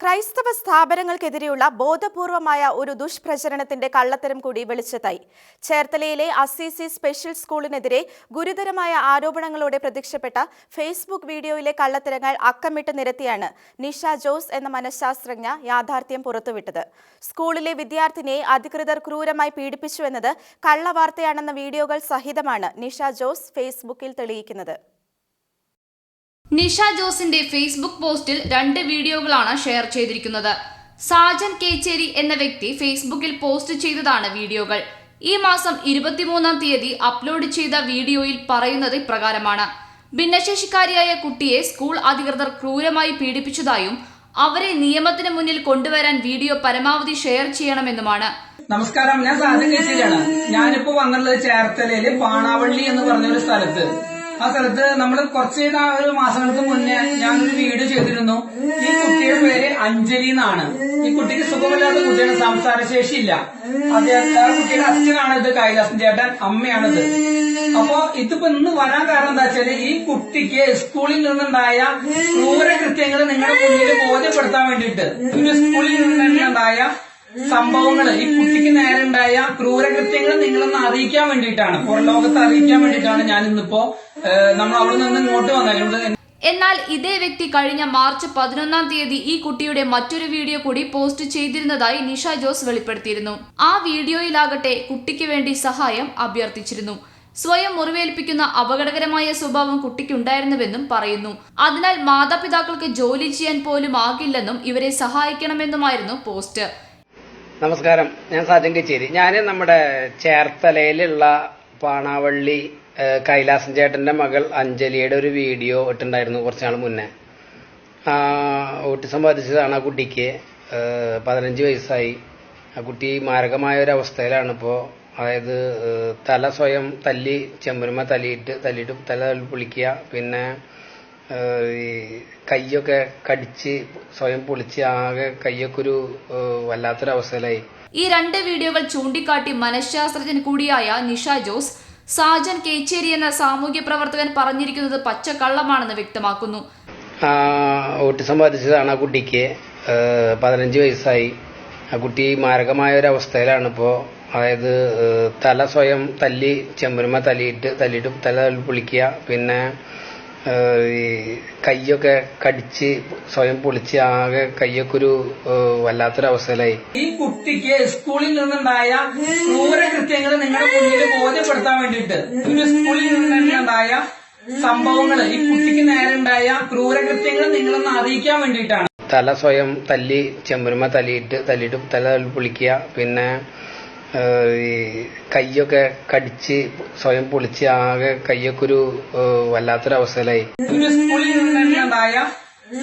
ക്രൈസ്തവ സ്ഥാപനങ്ങൾക്കെതിരെയുള്ള ബോധപൂർവമായ ഒരു ദുഷ്പ്രചരണത്തിന്റെ കള്ളത്തരം കൂടി വെളിച്ചത്തായി ചേർത്തലയിലെ അസിസി സ്പെഷ്യൽ സ്കൂളിനെതിരെ ഗുരുതരമായ ആരോപണങ്ങളോടെ പ്രത്യക്ഷപ്പെട്ട ഫേസ്ബുക്ക് വീഡിയോയിലെ കള്ളത്തരങ്ങൾ അക്കമിട്ട് നിരത്തിയാണ് നിഷ ജോസ് എന്ന മനഃശാസ്ത്രജ്ഞ യാഥാർത്ഥ്യം പുറത്തുവിട്ടത്. സ്കൂളിലെ വിദ്യാർത്ഥിനിയെ അധികൃതർ ക്രൂരമായി പീഡിപ്പിച്ചുവെന്നത് കള്ളവാർത്തയാണെന്ന വീഡിയോകൾ സഹിതമാണ് നിഷ ജോസ് ഫേസ്ബുക്കിൽ തെളിയിക്കുന്നത്. നിഷ ജോസിന്റെ ഫേസ്ബുക്ക് പോസ്റ്റിൽ രണ്ട് വീഡിയോകളാണ് ഷെയർ ചെയ്തിരിക്കുന്നത്. സാജൻ കേച്ചേരി എന്ന വ്യക്തി ഫേസ്ബുക്കിൽ പോസ്റ്റ് ചെയ്തതാണ് വീഡിയോകൾ. ഈ മാസം ഇരുപത്തിമൂന്നാം തീയതി അപ്ലോഡ് ചെയ്ത വീഡിയോയിൽ പറയുന്നത് ഇപ്രകാരമാണ്. ഭിന്നശേഷിക്കാരിയായ കുട്ടിയെ സ്കൂൾ അധികൃതർ ക്രൂരമായി പീഡിപ്പിച്ചതായും അവരെ നിയമത്തിന് മുന്നിൽ കൊണ്ടുവരാൻ വീഡിയോ പരമാവധി ഷെയർ ചെയ്യണമെന്നുമാണ്. നമസ്കാരം ഞാൻ സാധനം കേസരിയാണ് ഞാനിപ്പോ വന്നിട്ടുള്ളത് ചേർത്തലയിൽ പാണാവള്ളി എന്ന് പറഞ്ഞ ഒരു സ്ഥലത്ത്. ആ സ്ഥലത്ത് നമ്മൾ കുറച്ച് ഒരു മാസങ്ങൾക്ക് മുന്നേ ഞാനൊരു വീഡിയോ ചെയ്തിരുന്നു. ഈ കുട്ടിയുടെ പേര് അഞ്ജലി എന്നാണ്. ഈ കുട്ടിക്ക് സുഖമില്ലാത്ത കുട്ടിയാണ് സംസാരശേഷിയില്ല ഇല്ല അദ്ദേഹം ആ കുട്ടിയുടെ അച്ഛനാണ് ഇത് കൈലാസൻ ചേട്ടൻ അമ്മയാണിത്. അപ്പോ ഇതിപ്പോ ഇന്ന് വരാൻ കാരണം എന്താ വെച്ചാൽ ഈ കുട്ടിക്ക് സ്കൂളിൽ നിന്നുണ്ടായ ക്രൂരകൃത്യങ്ങൾ നിങ്ങളുടെ മുന്നിൽ ബോധ്യപ്പെടുത്താൻ വേണ്ടിയിട്ട്. സ്കൂളിൽ നിന്നുണ്ടായ സംഭവങ്ങൾ ഈ കുട്ടിക്ക് നേരുണ്ടായ ക്രൂരകൃത്യങ്ങൾ നിങ്ങളൊന്ന് അറിയിക്കാൻ വേണ്ടിയിട്ടാണ്. പുറം ലോകത്ത് അറിയിക്കാൻ വേണ്ടിയിട്ടാണ് ഞാൻ ഇന്നിപ്പോ നമ്മൾ അവിടെ നിന്ന് ഇങ്ങോട്ട് വന്നത്. എന്നാൽ ഇതേ വ്യക്തി കഴിഞ്ഞ മാർച്ച് പതിനൊന്നാം തീയതി ഈ കുട്ടിയുടെ മറ്റൊരു വീഡിയോ കൂടി പോസ്റ്റ് ചെയ്തിരുന്നതായി നിഷ ജോസ് വെളിപ്പെടുത്തിയിരുന്നു. ആ വീഡിയോയിലാകട്ടെ കുട്ടിക്ക് വേണ്ടി സഹായം അഭ്യർത്ഥിച്ചിരുന്നു. സ്വയം മുറിവേൽപ്പിക്കുന്ന അപകടകരമായ സ്വഭാവം കുട്ടിക്കുണ്ടായിരുന്നുവെന്നും പറയുന്നു. അതിനാൽ മാതാപിതാക്കൾക്ക് ജോലി ചെയ്യാൻ പോലും ആകില്ലെന്നും ഇവരെ സഹായിക്കണമെന്നുമായിരുന്നു പോസ്റ്റ്. നമസ്കാരം. ഞാൻ സാജൻ കച്ചേരി. ഞാൻ നമ്മുടെ ചേർത്തലയിലുള്ള പാണാവള്ളി കൈലാസൻ ചേട്ടന്റെ മകൾ അഞ്ജലിയുടെ ഒരു വീഡിയോ ഇട്ടുണ്ടായിരുന്നു കുറച്ച് നാൾ മുന്നേ. ആ, ഓട്ടിസം ബാധിച്ചതാണ് ആ കുട്ടിക്ക്. പതിനഞ്ച് വയസ്സായി. ആ കുട്ടി മാരകമായ ഒരു അവസ്ഥയിലാണ് ഇപ്പോ. അതായത് തല സ്വയം തല്ലി ചെമ്പരുമ തലിയിട്ട് തല്ലിയിട്ട് തല പൊളിക്കുക. പിന്നെ ഈ കയ്യൊക്കെ കടിച്ച് സ്വയം പൊളിച്ച് ആകെ കയ്യൊക്കെ ഒരു വല്ലാത്തൊരവസ്ഥയിലായി. ഈ രണ്ട് വീഡിയോകൾ ചൂണ്ടിക്കാട്ടി മനഃശാസ്ത്രജ്ഞൻ കൂടിയായ നിഷ ജോസ് സാജൻ കേച്ചേരി എന്ന സാമൂഹ്യ പ്രവർത്തകൻ പറഞ്ഞിരിക്കുന്നത് പച്ചക്കള്ളമാണെന്ന് വ്യക്തമാക്കുന്നു. ഓട്ടിസം ബാധിച്ചതാണ് ആ കുട്ടിക്ക് പതിനഞ്ച് വയസ്സായി. ആ കുട്ടി മാരകമായ ഒരു അവസ്ഥയിലാണ് ഇപ്പോൾ അതായത് തല സ്വയം തല്ലി ചെമ്പരുമ തല്ലിയിട്ട് തല്ലിയിട്ട് തല പൊളിക്കുക പിന്നെ ഈ കയ്യൊക്കെ കടിച്ച് സ്വയം പൊളിച്ച് ആകെ കയ്യൊക്കെ ഒരു വല്ലാത്തൊരവസ്ഥയിലായി. ഈ കുട്ടിക്ക് സ്കൂളിൽ നിന്നുണ്ടായ ക്രൂരകൃത്യങ്ങൾ നിങ്ങളുടെ മുന്നിൽ ബോധ്യപ്പെടുത്താൻ വേണ്ടിയിട്ട് ഒരു സ്കൂളിൽ നിന്നുണ്ടായ സംഭവങ്ങൾ ഈ കുട്ടിക്ക് നേരുണ്ടായ ക്രൂരകൃത്യങ്ങൾ നിങ്ങളൊന്ന് അറിയിക്കാൻ വേണ്ടിയിട്ടാണ്. തല സ്വയം തല്ലി ചെമ്പരുമ തല്ലിയിട്ട് തല്ലിയിട്ട് തല പൊളിക്കുക പിന്നെ ഈ കയ്യൊക്കെ കടിച്ച് സ്വയം പൊളിച്ച് ആകെ കയ്യൊക്കെ ഒരു വല്ലാത്തൊരവസ്ഥയിലായി. സ്കൂളിൽ നിന്നുണ്ടായ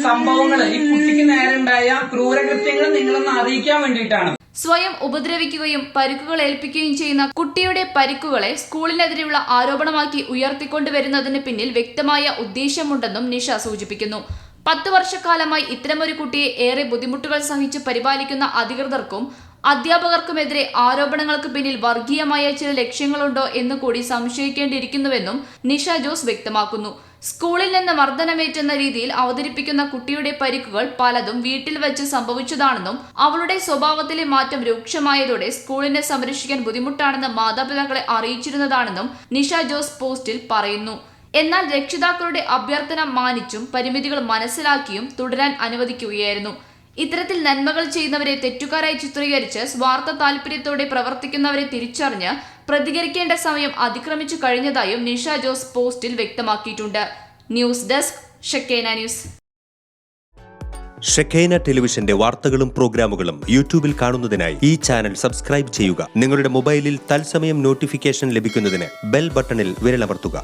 സംഭവങ്ങൾ ഈ കുട്ടിക്ക് നേരെ ഉണ്ടായ ക്രൂരകൃത്യങ്ങൾ നിങ്ങളൊന്ന് അറിയിക്കാൻ വേണ്ടിയിട്ടാണ്. സ്വയം ഉപദ്രവിക്കുകയും പരിക്കുകൾ ഏൽപ്പിക്കുകയും ചെയ്യുന്ന കുട്ടിയുടെ പരിക്കുകളെ സ്കൂളിനെതിരെയുള്ള ആരോപണമാക്കി ഉയർത്തിക്കൊണ്ടുവരുന്നതിന് പിന്നിൽ വ്യക്തമായ ഉദ്ദേശമുണ്ടെന്നും നിഷ സൂചിപ്പിക്കുന്നു. പത്ത് വർഷക്കാലമായി ഇത്തരമൊരു കുട്ടിയെ ഏറെ ബുദ്ധിമുട്ടുകൾ സഹിച്ച് പരിപാലിക്കുന്ന അധികൃതർക്കും അധ്യാപകർക്കുമെതിരെ ആരോപണങ്ങൾക്ക് പിന്നിൽ വർഗീയമായ ചില ലക്ഷ്യങ്ങളുണ്ടോ എന്ന് കൂടി സംശയിക്കേണ്ടിയിരിക്കുന്നുവെന്നും നിഷ ജോസ് വ്യക്തമാക്കുന്നു. സ്കൂളിൽ നിന്ന് മർദ്ദനമേറ്റെന്ന രീതിയിൽ അവതരിപ്പിക്കുന്ന കുട്ടിയുടെ പരിക്കുകൾ പലതും വീട്ടിൽ വെച്ച് സംഭവിച്ചതാണെന്നും അവളുടെ സ്വഭാവത്തിലെ മാറ്റം രൂക്ഷമായതോടെ സ്കൂളിനെ സംരക്ഷിക്കാൻ ബുദ്ധിമുട്ടാണെന്ന് മാതാപിതാക്കളെ അറിയിച്ചിരുന്നതാണെന്നും നിഷ ജോസ് പോസ്റ്റിൽ പറയുന്നു. എന്നാൽ രക്ഷിതാക്കളുടെ അഭ്യർത്ഥന മാനിച്ചും പരിമിതികൾ മനസ്സിലാക്കിയും തുടരാൻ അനുവദിക്കുകയായിരുന്നു. ഇത്തരത്തിൽ നന്മകൾ ചെയ്യുന്നവരെ തെറ്റുകാരായി ചിത്രീകരിച്ച് സ്വാർത്ഥ താല്പര്യത്തോടെ പ്രവർത്തിക്കുന്നവരെ തിരിച്ചറിഞ്ഞ് പ്രതികരിക്കേണ്ട സമയം അതിക്രമിച്ചു കഴിഞ്ഞതായും നിഷ ജോസ് പോസ്റ്റിൽ വ്യക്തമാക്കിയിട്ടുണ്ട്. News desk Shekinah news. Shekinah ടെലിവിഷന്റെ വാർത്തകളും പ്രോഗ്രാമുകളും യൂട്യൂബിൽ കാണുന്നതിനായി ഈ ചാനൽ സബ്സ്ക്രൈബ് ചെയ്യുക. നിങ്ങളുടെ മൊബൈലിൽ തത്സമയം നോട്ടിഫിക്കേഷൻ ലഭിക്കുന്നതിന് ബെൽ ബട്ടണിൽ വിരലമർത്തുക.